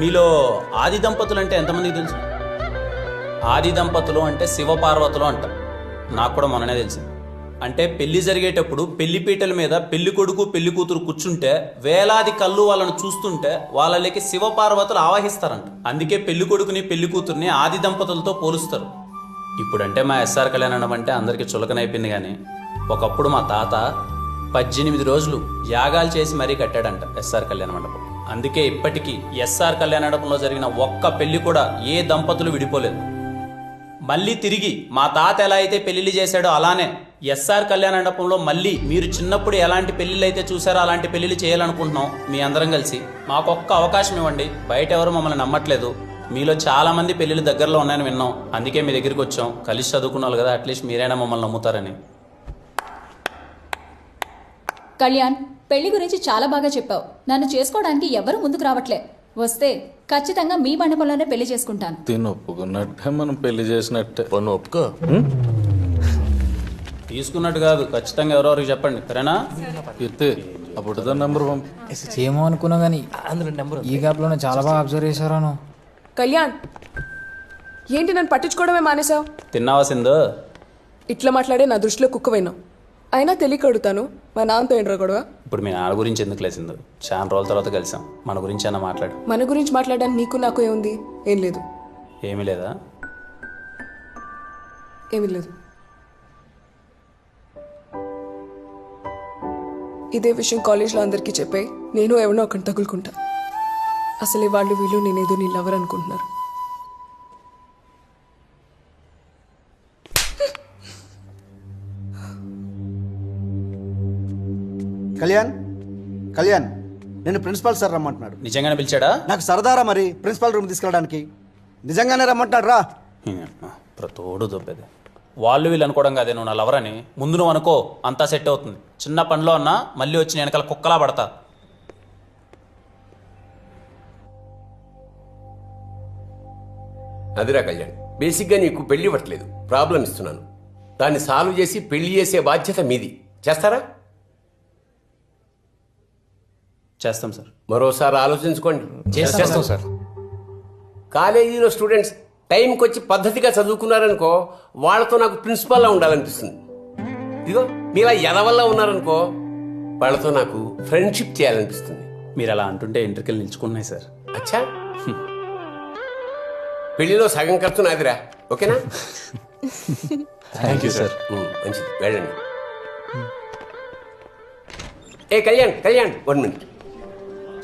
మీలో ఆది దంపతులు అంటే ఎంతమందికి తెలుసు? ఆది దంపతులు అంటే శివపార్వతులు అంట నాకు కూడా మొన్ననే తెలిసింది. అంటే పెళ్ళి జరిగేటప్పుడు పెళ్ళి పీటల మీద పెళ్ళి కొడుకు పెళ్ళి కూతురు కూర్చుంటే వేలాది కళ్ళు వాళ్ళని చూస్తుంటే వాళ్ళకి శివపార్వతులు ఆవాహిస్తారంట. అందుకే పెళ్ళి కొడుకుని పెళ్ళి కూతుర్ని ఆది దంపతులతో పోలుస్తారు. ఇప్పుడంటే మా ఎస్ఆర్ కళ్యాణం అంటే అందరికీ చులకనైపోయింది కానీ ఒకప్పుడు మా తాత పద్దెనిమిది రోజులు యాగాలు చేసి మరీ కట్టాడంట ఎస్ఆర్ కళ్యాణ మండపం. అందుకే ఇప్పటికీ ఎస్ఆర్ కళ్యాణ మండపంలో జరిగిన ఒక్క పెళ్ళి కూడా ఏ దంపతులు విడిపోలేదు. మళ్ళీ తిరిగి మా తాత ఎలా అయితే పెళ్ళిళ్ళు చేశాడో అలానే ఎస్ఆర్ కళ్యాణ మండపంలో మళ్ళీ మీరు చిన్నప్పుడు ఎలాంటి పెళ్ళిళ్ళు అయితే చూసారో అలాంటి పెళ్ళిళ్ళు చేయాలనుకుంటున్నాం మీ అందరం కలిసి. మాకొక్క అవకాశం ఇవ్వండి. బయట ఎవరు మమ్మల్ని నమ్మట్లేదు. మీలో చాలా మంది పెళ్ళిళ్ళు దగ్గరలో ఉన్నాయని విన్నాం. అందుకే మీ దగ్గరికి వచ్చాం. కలిసి చదువుకున్నారు కదా అట్లీస్ట్ మీరైనా మమ్మల్ని నమ్ముతారని. కళ్యాణ్ పెళ్ళి గురించి చాలా బాగా చెప్పావు. నన్ను చేసుకోవడానికి ఎవరు ముందుకు రావట్లే. వస్తే ఖచ్చితంగా మీ మండపంలోనే పెళ్ళి చేసుకుంటాను. తిని ఒప్పుకున్నట్టే మనం పెళ్ళి చేసినట్టే. పన్ను ఒప్పుకో. తీసుకున్నట్టు కాదు ఖచ్చితంగా ఎవరెవరికి చెప్పండి. సరేనా? ఎత్తే అప్పుడు నెంబర్ పంపి. ఏమో అనుకున్నా కానీ ఈ గ్యాప్లోనే చాలా బాగా అబ్జర్వ్ చేశారాను కళ్యాణ్ ఏంటి నన్ను పట్టించుకోవడమే మానేశావు? తిన్నావా సింధు? ఇట్లా మాట్లాడే నా దృష్టిలో కుక్కవైనావు. అయినా తెలియక అడుగుతాను. మా నాన్నతో ఏంట్రా గొడవ? ఇప్పుడు మీ నాన్న గురించి ఎందుకు లేసిందో చాలా రోజుల తర్వాత కలిసాం. మన గురించి అన్న మాట్లాడు. మన గురించి మాట్లాడడానికి నీకు నాకు ఏముంది? ఏం లేదు. ఏమీ లేదా? ఏమీ లేదు. ఇదే విషయం కాలేజ్లో అందరికీ చెప్పే. నేను ఎవరినో ఒకటి తగులుకుంటా. అసలే వాళ్ళు వీళ్ళు నేనేదో నీ లవర్ అనుకుంటున్నారు. కళ్యాణ్ కళ్యాణ్ నేను ప్రిన్సిపాల్ సార్ రమ్మంటున్నాడు. నిజంగానే పిలిచాడా? నాకు సరదారా మరి ప్రిన్సిపాల్ రూమ్ తీసుకెళ్ళడానికి? నిజంగానే రమ్మంటాడు రా. ప్రతోడు దొబ్బేది. వాళ్ళు వీళ్ళు అనుకోవడం కాదే నువ్వు నా లవర్ అని ముందు నువ్వు అనుకో అంతా సెట్ అవుతుంది. చిన్న పనిలో అన్నా మళ్ళీ వచ్చి నేను వెనకాల కుక్కలా పడతా. అదిరా కళ్యాణ్ బేసిక్గా నీకు పెళ్ళి ఇవ్వట్లేదు. ప్రాబ్లం ఇస్తున్నాను. దాన్ని సాల్వ్ చేసి పెళ్ళి చేసే బాధ్యత మీది. చేస్తారా? చేస్తాం సార్. మరోసారి ఆలోచించుకోండి. చేస్తాం సార్. కాలేజీలో స్టూడెంట్స్ టైంకి వచ్చి పద్ధతిగా చదువుకున్నారనుకో వాళ్ళతో నాకు ప్రిన్సిపాల్లా ఉండాలనిపిస్తుంది. ఇదిగో మీలా ఎదవల్లా ఉన్నారనుకో వాళ్ళతో నాకు ఫ్రెండ్షిప్ చేయాలనిపిస్తుంది. మీరు అలా అంటుంటే ఇంటర్కెళ్ళి నిల్చుకున్నాయి సార్. అచ్చా. పెళ్ళిలో సగం ఖర్చు నాదిరా. ఓకేనా? థ్యాంక్ యూ సార్ మంచిది. వెళ్ళండి. ఏ Kalyan Kalyan one minute.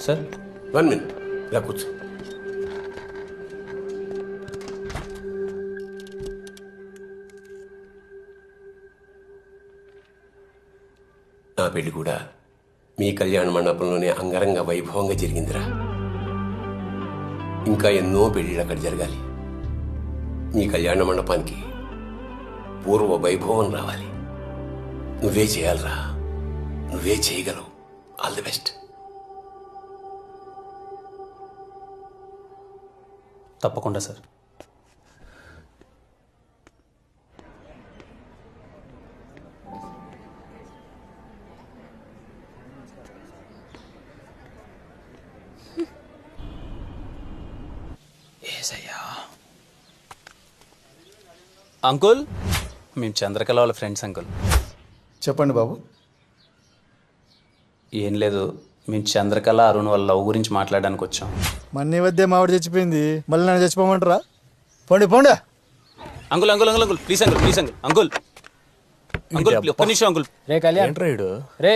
Sir? One minute. ఇలా కూర్చో. నా పెళ్ళి కూడా మీ కళ్యాణ మండపంలోనే అంగరంగ వైభవంగా జరిగిందిరా. ఇంకా ఎన్నో పెళ్ళిళ్ళు అక్కడ జరగాలి. మీ కళ్యాణ మండపానికి పూర్వ వైభవం రావాలి. నువ్వే చేయాలిరా. నువ్వే చేయగలవు. All the best. తప్పకుండా సార్. ఏసయ్యా. అంకుల్? మేము చంద్రకళ వాళ్ళ ఫ్రెండ్స్ అంకుల్. చెప్పండి బాబు. ఏం లేదు. మేము చంద్రకళ అరుణ్ వాళ్ళ లవ్ గురించి మాట్లాడడానికి వచ్చాం. మన్ని వద్దే మావిడ చచ్చిపోయింది. మళ్ళీ నన్ను చచ్చిపోమంటారా? పోండి పోండి. Uncle uncle uncle uncle please uncle please uncle. Uncle uncle ఒక్క నిమిషం అంకుల్. రే కళ్యాణ్. రే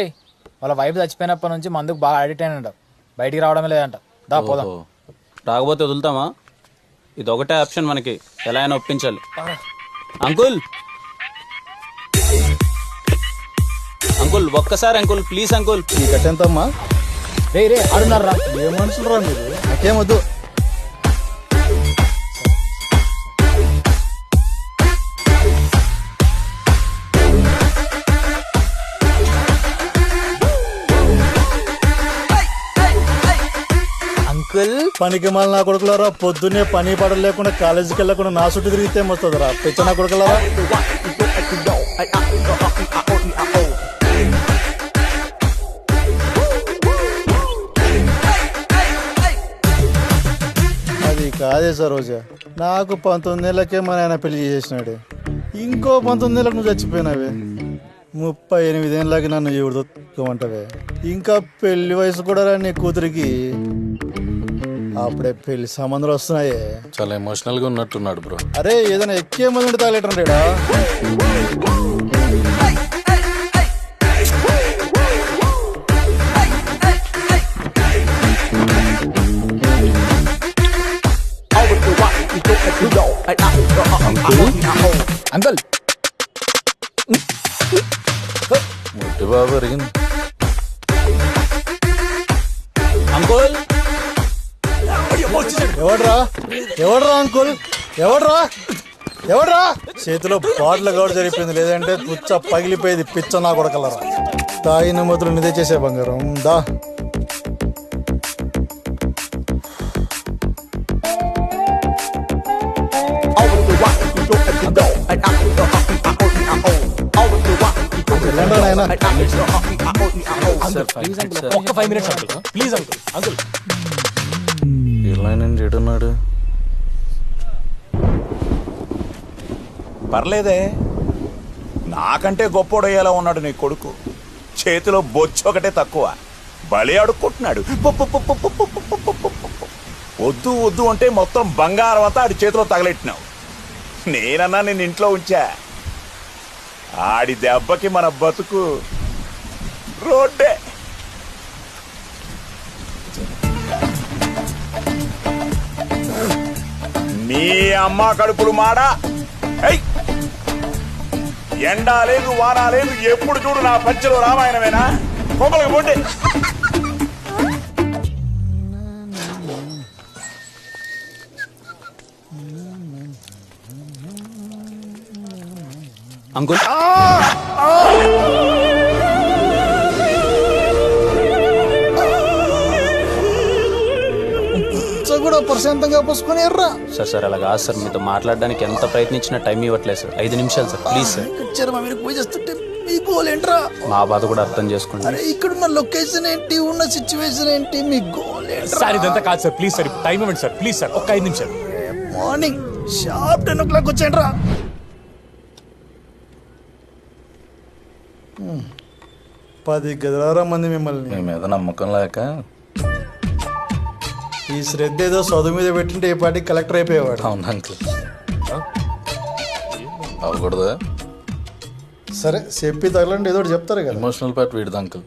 వాళ్ళ వైఫ్ చచ్చిపోయినప్పటి నుంచి మందుకు బాగా అడిక్ట్ అయినంట బయటికి రావడమే లేదంట. దా పోదాం. రాకపోతే వదులుతామా? ఇది ఒకటే ఆప్షన్ మనకి. ఎలా అయినా ఒప్పించాలి. అంకుల్. అంకుల్ ఒక్కసారి అంకుల్ ప్లీజ్ అంకుల్. ఈ గట్టెంతమ్మా రే రే ఆడున్నారా? ఏ మనుషులు రా మీరు నాకేమొద్దు అంకుల్? పనికి మళ్ళీ నా కొడుకులారా పొద్దున్నే పని పడలు లేకుండా కాలేజీకి వెళ్ళకుండా నా చుట్టూ తిరిగితే వస్తుందిరా? పిచ్చ నా కొడుకులారా? సార్ రోజా. నాకు పంతొమ్మిది నెలలకే మా నాయన పెళ్ళి చేసినాడు. ఇంకో పంతొమ్మిది నెలలకు నువ్వు చచ్చిపోయినావే. ముప్పై ఎనిమిది ఏళ్ళకి నన్ను ఎవరిదోమంటావే ఇంకా పెళ్ళి వయసు కూడా రా నీ కూతురికి. అప్పుడే పెళ్ళి సంబంధాలు వస్తున్నాయే. చాలా ఎమోషనల్గా ఉన్నట్టున్నాడు బ్రో. అరే ఏదైనా ఎక్కే మంది ఉంటే బాబు అరిగింది అంకుల్? ఎవడ్రా? ఎవడ్రా అంకుల్? ఎవడ్రా? ఎవడ్రా? చేతిలో బాటిల్ కూడా జరిగిపోయింది లేదంటే పుచ్చ పగిలిపోయేది పిచ్చ నా కొడకలరా. తాగిన మొదలు నిదే చేసే బంగారం. దా. నాయన. ఒక్క five minutes uncle please uncle uncle పర్లేదే. నాకంటే గొప్పోడయ్యేలా ఉన్నాడు నీ కొడుకు. చేతిలో బొచ్చు ఒకటే తక్కువ. బలి అడుక్కుంటున్నాడు వద్దు వద్దు అంటే మొత్తం బంగారం అంతా ఆడి చేతిలో తగలెట్టినావు. నేనన్నా నిన్ను ఇంట్లో ఉంచా. ఆడి దెబ్బకి మన బతుకు రోడ్డే. నీ అమ్మ కడుపులు మాడా? ఎండా లేదు వానా లేదు ఎప్పుడు చూడు నా పంచలో రామాయణమేనా? కొమ్మలకు పోండి. అంకుల్. కూడా ప్రశాంతంగా పోసుకొని ఎర్రా. సార్ సార్ అలా కాదు సార్. మీతో మాట్లాడడానికి ఎంత ప్రయత్నించినా టైం ఇవ్వట్లేదు సార్. ఐదు నిమిషాలు సార్ ప్లీజ్ సార్. ఇక్కడ మీరు పూజ చేస్తుంటే మీ గోల్ ఏంట్రా? మా బాధ కూడా అర్థం చేసుకోండి. అరే ఇక్కడున్న లొకేషన్ ఏంటి? ఉన్న సిచ్యువేషన్ ఏంటి? మీ గోల్ ఏంట్రా? సార్ ఇదంతా కాదు సార్. ప్లీజ్ సార్ టైం ఇవ్వండి సార్. ప్లీజ్ సార్ ఒక్క ఐదు నిమిషాలు. Morning sharp ten o'clock వచ్చేయండిరా. పది గదిలారా మంది మిమ్మల్ని. మీ మీద నమ్మకం లేక. ఈ శ్రద్ధ ఏదో చదువు మీద పెట్టింటే ఈ పాటికి కలెక్టర్ అయిపోయేవాడు. అవును అంకుల్. అవ్వకూడదా. సరే చెప్పి తగలండి ఏదో ఒకటి చెప్తారు కదా. ఎమోషనల్ పార్ట్ వీడిది అంకుల్.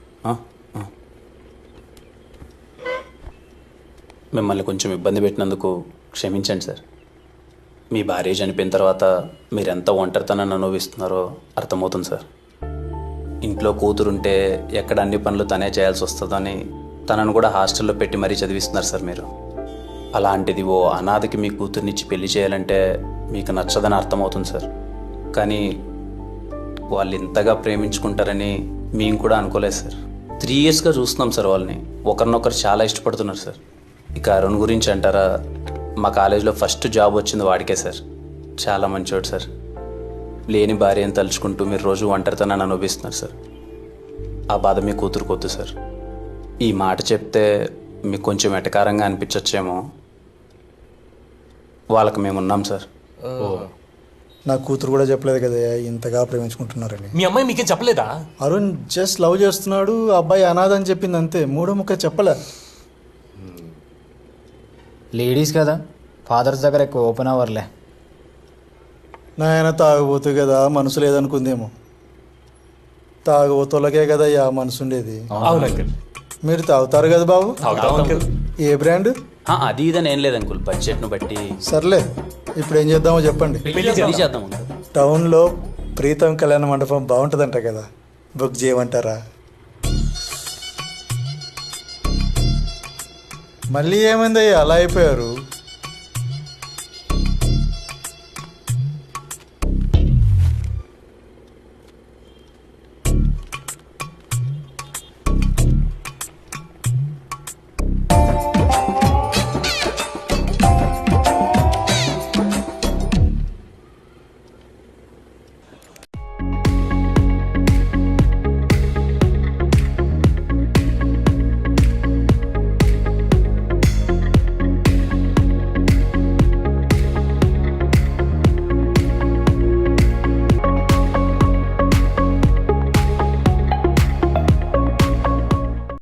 మిమ్మల్ని కొంచెం ఇబ్బంది పెట్టినందుకు క్షమించండి సార్. మీ భార్య చనిపోయిన తర్వాత మీరు ఎంత ఒంటరితనాన్ని అనుభవిస్తున్నారో అర్థమవుతుంది సార్. ఇంట్లో కూతురుంటే ఎక్కడ అన్ని పనులు తనే చేయాల్సి వస్తుందని తనను కూడా హాస్టల్లో పెట్టి మరీ చదివిస్తున్నారు సార్ మీరు. అలాంటిది ఓ అనాథకి మీ కూతుర్నిచ్చి పెళ్ళి చేయాలంటే మీకు నచ్చదని అర్థమవుతుంది సార్. కానీ వాళ్ళు ఇంతగా ప్రేమించుకుంటారని మేము కూడా అనుకోలేదు సార్. త్రీ ఇయర్స్గా చూస్తున్నాం సార్ వాళ్ళని. ఒకరినొకరు చాలా ఇష్టపడుతున్నారు సార్. ఇక అరుణ్ గురించి అంటారా? మా కాలేజీలో ఫస్ట్ జాబ్ వచ్చింది వాడికే సార్. చాలా మంచివాడు సార్. లేని భార్యను తలుచుకుంటూ మీరు రోజు ఒంటరితనాన్ని అనుభవిస్తున్నారు సార్. ఆ బాధ మీ కూతురుకొద్దు సార్. ఈ మాట చెప్తే మీకు కొంచెం ఎటకారంగా అనిపించచ్చేమో. వాళ్ళకి మేము ఉన్నాం సార్. నా కూతురు కూడా చెప్పలేదు కదా ఇంతగా ప్రేమించుకుంటున్నారని. మీ అమ్మాయి మీకేం చెప్పలేదా? అరుణ్ జస్ట్ లవ్ చేస్తున్నాడు అబ్బాయి అనాథ అని చెప్పింది అంతే. మూడో ముక్క చెప్పలే. లేడీస్ కదా ఫాదర్స్ దగ్గర ఎక్కువ ఓపెన్ అవర్లే. నాయన తాగబోతు కదా మనసు లేదనుకుందేమో. తాగబోతులకే కదా ఆ మనసు ఉండేది అవును అంకుల్. మీరు తాగుతారు కదా బాబు? అంకుల్. ఏ బ్రాండ్? ఆ, అది ఇదని ఏం లేదు అంకుల్. బడ్జెట్ను బట్టి. సర్లే ఇప్పుడు ఏం చేద్దామో చెప్పండి. పెళ్ళి చేద్దాం. అంకుల్. టౌన్లో ప్రీతం కళ్యాణ మండపం బాగుంటుందంట కదా. బుక్ చేయమంటారా? మళ్ళీ ఏమైంది అలా అయిపోయారు.